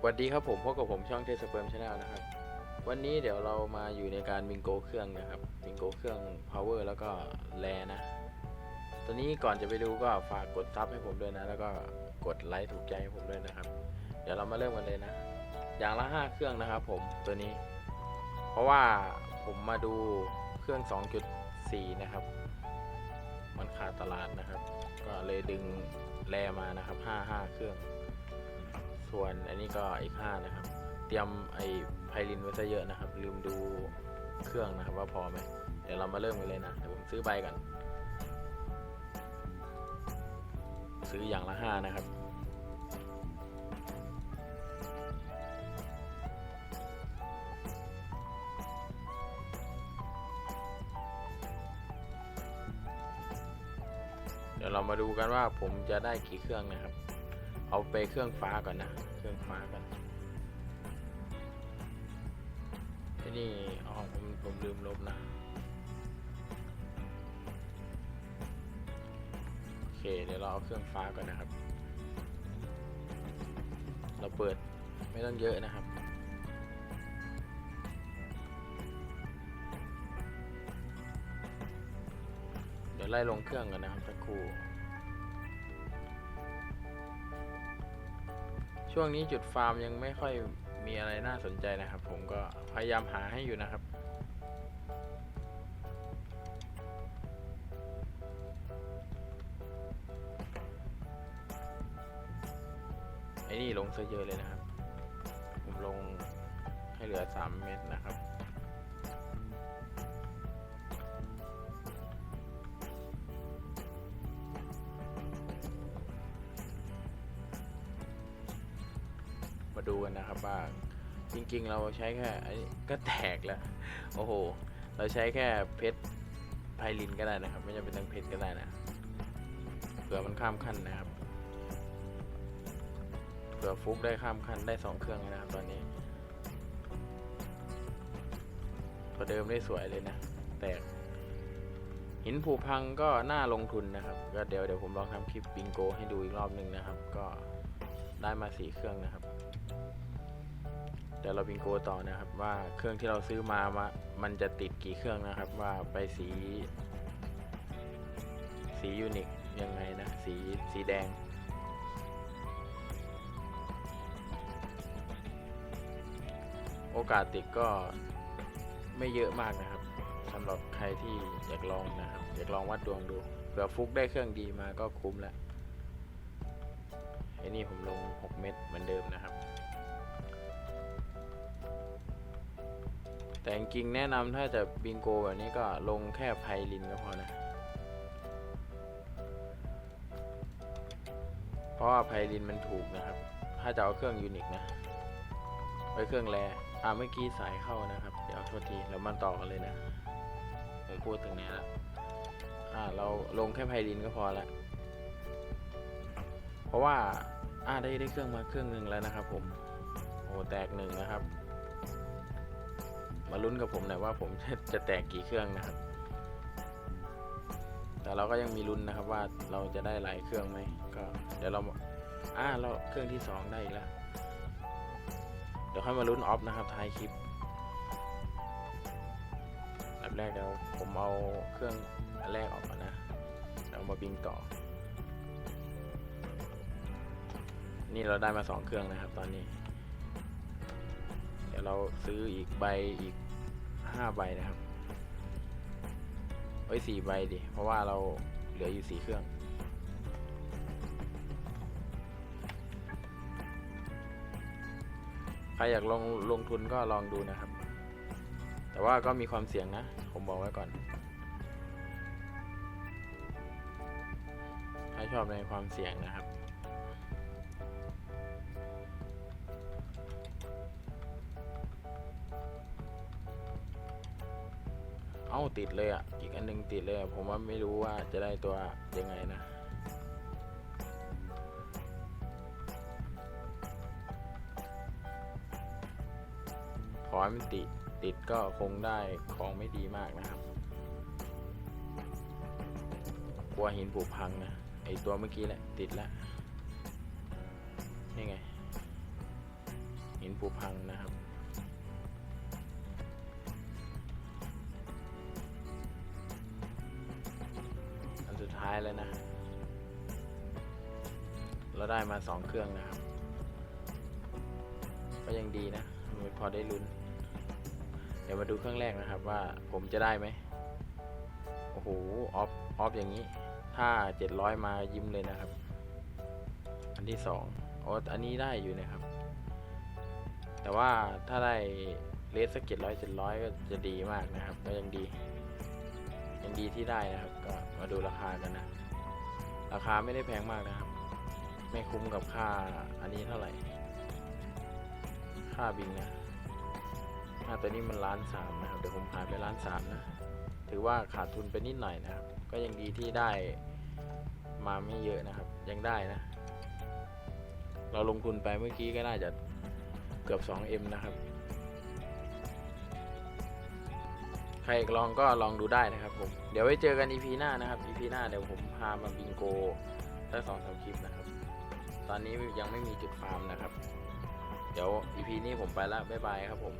สวัสดีครับผมพบกับผมช่องเทสเปิร์มชาแนลนะครับ วันนี้เดี๋ยวเรามาอยู่ในการบิงโกเครื่องนะครับบิงโกเครื่อง power แล้วก็แลนะ ตัวนี้ก่อนจะไปดูก็ฝากกดซับให้ผมด้วยนะ แล้วก็กดไลค์ถูกใจให้ผมด้วยนะครับ เดี๋ยวเรามาเริ่มกันเลยนะ อย่างละ 5 เครื่องนะครับผมตัวนี้ เพราะว่าผมมาดูเครื่อง 2.4 นะครับ มันขาดตลาดนะครับ ก็เลยดึงแลมานะครับ 5 5 เครื่อง ส่วนอันนี้ก็อีก5นะครับ เตรียมไอไพลินไว้ซะเยอะนะครับ ลืมดูเครื่องนะครับว่าพอไหมเดี๋ยวเรามาเริ่มกันเลยนะเดี๋ยวผมซื้อใบก่อนซื้ออย่างละ5นะครับเดี๋ยวเรามาดูกันว่าผมจะได้กี่เครื่องนะครับ เอาไปเครื่องฟ้าก่อนนะ เครื่องฟ้าก่อนที่นี่อ๋อผมผมลืมลบนะ โอเค เดี๋ยวเราเอาเครื่องฟ้าก่อนนะครับ เราเปิดไม่ต้องเยอะนะครับเดี๋ยวไล่ลงเครื่องกันนะครับสักครู่ ช่วงนี้จุดฟาร์มยังไม่ค่อยมีอะไรน่าสนใจนะครับ ผมก็พยายามหาให้อยู่นะครับ ไอ้นี่ลงซะเยอะเลยนะครับ ผมลงให้เหลือ 3 เม็ดนะครับ มาดูกันนะครับว่าจริงๆ เราใช้แค่อันนี้ก็แตกแล้ว โอ้โห เราใช้แค่เพชรไพลินก็ได้นะครับ ไม่จำเป็นต้องเพชรก็ได้นะเผื่อมันข้ามขั้นนะครับเผื่อฟุกได้ข้ามขั้นได้สองเครื่องนะครับตอนนี้ตัวเดิมได้สวยเลยนะ แตก หินผูพังก็น่าลงทุนนะครับ ก็เดี๋ยวเดี๋ยวผมลองทำคลิปบิงโกให้ดูอีกรอบหนึ่งนะครับ ก็ ได้มาสี่เครื่องนะครับเดี๋ยวเราบิงโกต่อนะครับว่าเครื่องที่เราซื้อมามามันจะติดกี่เครื่องนะครับ ว่าไปสีสียูนิคยังไงนะ สีสีแดงโอกาสติดก็ไม่เยอะมากนะครับสำหรับใครที่อยากลองนะครับ อยากลองวัดดวงดูเผื่อฟุกได้เครื่องดีมาก็คุ้มแล้ว อ้นี่ผมลง 6 เม็ดเหมือนเดิมนะครับ แต่จริงแนะนำถ้าจะบิงโกแบบนี้ก็ลงแค่ไพลินก็พอนะ เพราะว่าไพลินมันถูกนะครับ ถ้าจะเอาเครื่องยูนิคนะ ไว้เครื่องแรอ่าเมื่อกี้สายเข้านะครับ เดี๋ยวโทษที เรามาต่อกันเลยนะ ผมพูดถึงนี้แล้วอ่า เราลงแค่ไพลินก็พอละเพราะว่า อ่าได้ได้เครื่องมาเครื่องหนึ่งแล้วนะครับ ผมโอ้แตกหนึ่งนะครับ มาลุ้นกับผมหน่อยว่าผมจะจะแตกกี่เครื่องนะครับ แต่เราก็ยังมีลุ้นนะครับว่าเราจะได้หลายเครื่องไหมก็เดี๋ยวเราอ่าเราเครื่องที่สองได้อีกแล้วเดี๋ยวค่อยมาลุ้นออฟนะครับท้ายคลิปแบบแรกเดี๋ยวผมเอาเครื่องอันแรกออกก่อนนะแล้วมาบิงต่อ นี่เราได้มาสองเครื่องนะครับตอนนี้ เดี๋ยวเราซื้ออีกใบอีกห้าใบนะครับไว้สี่ใบดิ เพราะว่าเราเหลืออยู่สี่เครื่อง ใครอยากลงลงทุนก็ลองดูนะครับ แต่ว่าก็มีความเสี่ยงนะ ผมบอกไว้ก่อนถ้าชอบในความเสี่ยงนะครับ อ้าติดเลยอะ อีกอันหนึงติดเลยอะผมว่าไม่รู้ว่าจะได้ตัวยังไงนะขอให้มันติดติดก็คงได้ของไม่ดีมากนะครับกลัวหินผุพังนะไอตัวเมื่อกี้แหละติดแล้วนี่ไงหินผุพังนะครับ แล้วนะ เราได้มาสองเครื่องนะครับ ก็ยังดีนะมันพอได้ลุ้น เดี๋ยวมาดูเครื่องแรกนะครับว่าผมจะได้ไหม โอ้โห ออฟ ออฟอย่างนี้ ถ้า700มายิ้มเลยนะครับ อันที่สองโอ้อันนี้ได้อยู่นะครับ แต่ว่าถ้าได้เลสสักเจ็ดร้อยเจ็ดร้อยก็จะดีมากนะครับ ก็ยังดี ยังดีที่ได้นะครับ ก็มาดูราคากันนะ ราคาไม่ได้แพงมากนะครับ ไม่คุ้มกับค่าอันนี้เท่าไหร่ ค่าบิงนะค่าตัวนี้มันล้านสามนะครับเดี๋ยวผมขายไปล้านสามนะ ถือว่าขาดทุนไปนิดหน่อยนะครับ ก็ยังดีที่ได้มาไม่เยอะนะครับ ยังได้นะ เราลงทุนไปเมื่อกี้ก็น่าจะเกือบ 2M นะครับ ครลองก็ลองดูได้นะครับผม เดี๋ยวไว้เจอกัน EP หน้านะครับ EP หน้าเดี๋ยวผมพามาบิงโกได้สองสามคลิปนะครับ ตอนนี้ยังไม่มีจุดฟาร์มนะครับ เดี๋ยว EP นี้ผมไปแล้วบ๊ายบายครับผม